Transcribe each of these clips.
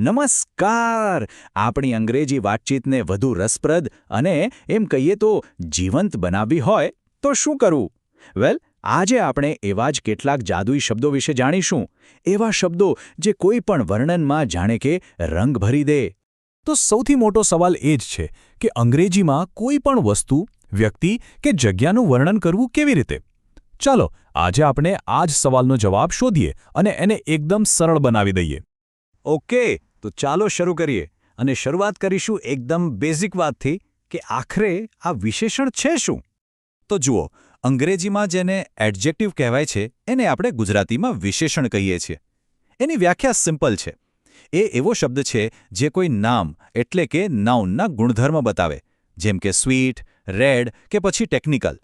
નમસ્કાર. આપણી અંગ્રેજી વાતચીતને વધુ રસપ્રદ અને એમ કહીએ તો જીવંત બનાવવી હોય તો શું કરવું વેલ, આજે આપણે એવા જ કેટલાક જાદુઈ શબ્દો વિશે જાણીશું. એવા શબ્દો જે કોઈ પણ વર્ણનમાં જાણે કે રંગ ભરી દે. તો સૌથી મોટો સવાલ એ જ છે કે અંગ્રેજીમાં કોઈ પણ વસ્તુ, વ્યક્તિ કે જગ્યાનું વર્ણન કરવું કેવી રીતે? ચાલો, આજે આપણે આ જ સવાલનો જવાબ શોધીએ અને એને એકદમ સરળ બનાવી દઈએ. ઓકે તો ચાલો શરૂ કરીએ અને શરૂઆત કરીશું એકદમ બેઝિક વાતથી કે આખરે આ વિશેષણ છે શું? તો જુઓ, અંગ્રેજીમાં જેને એડજેક્ટિવ કહેવાય છે, એને આપણે ગુજરાતીમાં વિશેષણ કહીએ છીએ. એની વ્યાખ્યા સિમ્પલ છે. એ એવો શબ્દ છે જે કોઈ નામ એટલે કે નાઉનના ગુણધર્મ બતાવે, જેમ કે સ્વીટ રેડ કે પછી ટેકનિકલ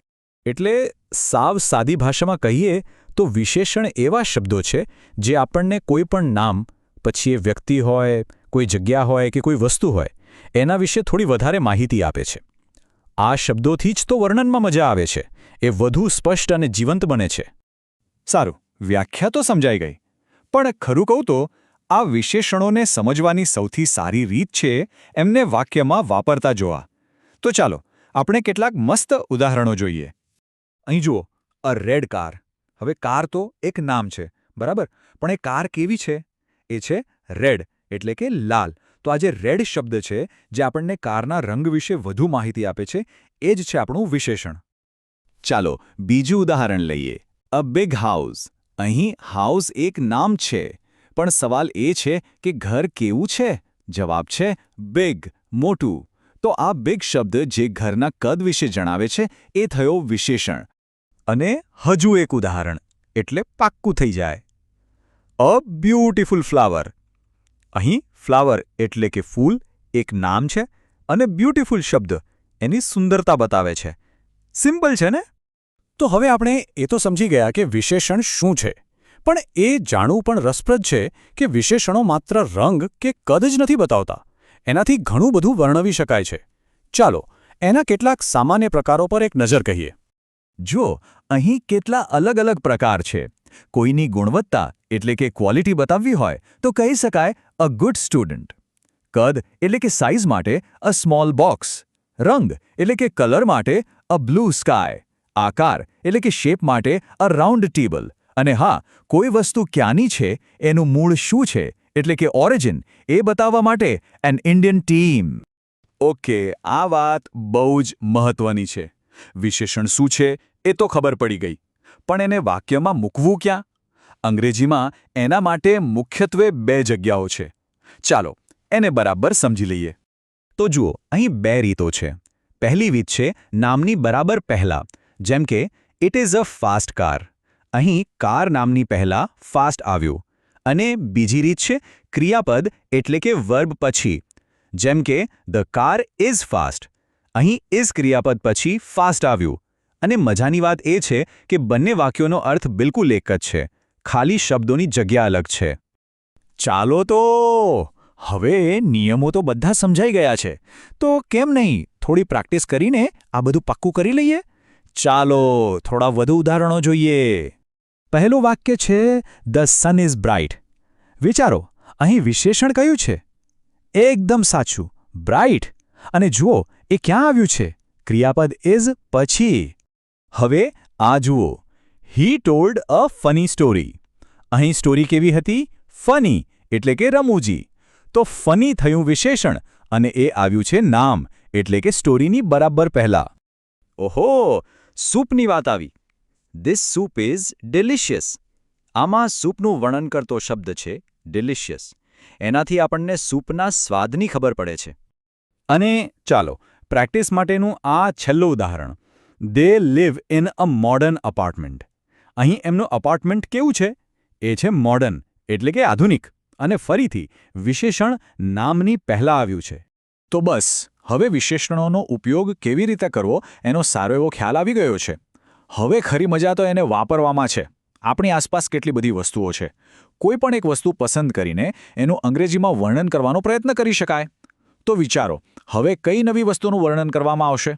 એટલે સાવ સાદી ભાષામાં કહીએ તો વિશેષણ એવા શબ્દો છે જે આપણને કોઈ પણ નામ પછી એ વ્યક્તિ હોય, કોઈ જગ્યા હોય કે કોઈ વસ્તુ હોય, એના વિશે થોડી વધારે માહિતી આપે છે. આ શબ્દોથી જ તો વર્ણનમાં મજા આવે છે. એ વધુ સ્પષ્ટ અને જીવંત બને છે. સારું, વ્યાખ્યા તો સમજાઈ ગઈ. પણ ખરું કહું તો, આ વિશેષણોને સમજવાની સૌથી સારી રીત છે એમને વાક્યમાં વાપરતા જોવા. તો ચાલો, આપણે કેટલાક મસ્ત ઉદાહરણો જોઈએ. અહીં જુઓ અ રેડ કાર હવે કાર તો એક નામ છે, બરાબર? પણ એ કાર કેવી છે? એ છે રેડ, એટલે કે લાલ. તો આ જે રેડ શબ્દ છે, જે આપણને કારના રંગ વિશે વધુ માહિતી આપે છે, એ જ છે આપણું વિશેષણ. ચાલો, બીજું ઉદાહરણ લઈએ. અ બિગ હાઉસ અહીં હાઉસ એક નામ છે. પણ સવાલ એ છે કે ઘર કેવું છે? જવાબ છે બિગ મોટું. તો આ બિગ શબ્દ જે ઘરના કદ વિશે જણાવે છે, એ થયો વિશેષણ. અને હજુ એક ઉદાહરણ, એટલે પાક્કું થઈ જાય. અ બ્યુટીફુલ ફ્લાવર અહીં ફ્લાવર એટલે કે ફૂલ એક નામ છે અને બ્યુટીફુલ શબ્દ એની સુંદરતા બતાવે છે. સિમ્પલ છે ને? તો હવે આપણે એ તો સમજી ગયા કે વિશેષણ શું છે. પણ એ જાણવું પણ રસપ્રદ છે કે વિશેષણો માત્ર રંગ કે કદ જ નથી બતાવતા. એનાથી ઘણું બધું વર્ણવી શકાય છે. ચાલો, એના કેટલાક સામાન્ય પ્રકારો પર એક નજર કહીએ. જો અહીં કેટલા અલગ અલગ પ્રકાર છે. કોઈની ગુણવત્તા એટલે કે ક્વોલિટી બતાવવી હોય તો કહી શકાય અ ગુડ સ્ટુડન્ટ કદ એટલે કે સાઇઝ માટે અ સ્મોલ બોક્સ રંગ એટલે કે કલર માટે અ બ્લુ સ્કાય આકાર એટલે કે શેપ માટે અ રાઉન્ડ ટેબલ અને હા, કોઈ વસ્તુ ક્યાંની છે, એનું મૂળ શું છે, એટલે કે ઓરિજિન એ બતાવવા માટે એન ઇન્ડિયન ટીમ ઓકે, આ વાત બહુ જ મહત્વની છે. વિશેષણ શું છે, એ તો ખબર પડી ગઈ. પણ એને વાક્યમાં મૂકવું ક્યાં? અંગ્રેજીમાં એના માટે મુખ્યત્વે બે જગ્યાઓ છે. ચાલો, એને બરાબર સમજી લઈએ. તો જુઓ, અહીં બે રીતો છે. પહેલી રીત છે, નામની બરાબર પહેલા. જેમ કે it is a fast car અહીં કાર નામની પહેલા ફાસ્ટ આવ્યું. અને બીજી રીત છે, ક્રિયાપદ એટલે કે વર્બ પછી. જેમ કે ધ કાર ઇઝ ફાસ્ટ અહીં ઇઝ ક્રિયાપદ પછી ફાસ્ટ આવ્યું. અને મજાની વાત એ છે કે બંને વાક્યોનો અર્થ બિલકુલ એક જ છે. ખાલી શબ્દોની જગ્યા અલગ છે. ચાલો તો, હવે નિયમો તો બધા સમજાઈ ગયા છે. તો કેમ નહીં, થોડી પ્રેક્ટિસ કરીને આ બધું પાક્કું કરી લઈએ? ચાલો, થોડા વધુ ઉદાહરણો જોઈએ. પહેલું વાક્ય છે ધ સન ઇઝ બ્રાઇટ વિચારો, અહીં વિશેષણ કયું છે? એકદમ સાચું બ્રાઇટ અને જુઓ, એ ક્યાં આવ્યું છે? ક્રિયાપદ ઇઝ પછી. હવે આ જુઓ. He told a funny story અહીં સ્ટોરી કેવી હતી? ફની એટલે કે રમૂજી. તો ફની થયું વિશેષણ અને એ આવ્યું છે નામ, એટલે કે સ્ટોરીની બરાબર પહેલા. ઓહો, સૂપની વાત આવી. ધીસ સૂપ ઇઝ ડિલિશિયસ આમાં સૂપનું વર્ણન કરતો શબ્દ છે ડિલિશિયસ એનાથી આપણને સૂપના સ્વાદની ખબર પડે છે. અને ચાલો પ્રેક્ટિસ માટેનું આ છેલ્લું ઉદાહરણ. They live in a modern apartment અહીં એમનું અપાર્ટમેન્ટ કેવું છે? એ છે મોડર્ન એટલે કે આધુનિક, અને ફરીથી, વિશેષણ નામની પહેલાં આવ્યું છે. તો બસ, હવે વિશેષણોનો ઉપયોગ કેવી રીતે કરવો, એનો સારો એવો ખ્યાલ આવી ગયો છે. હવે ખરી મજા તો એને વાપરવામાં છે. આપણી આસપાસ કેટલી બધી વસ્તુઓ છે. કોઈ પણ એક વસ્તુ પસંદ કરીને એનું અંગ્રેજીમાં વર્ણન કરવાનો પ્રયત્ન કરી શકાય. તો વિચારો, હવે કઈ નવી વસ્તુનું વર્ણન કરવામાં આવશે?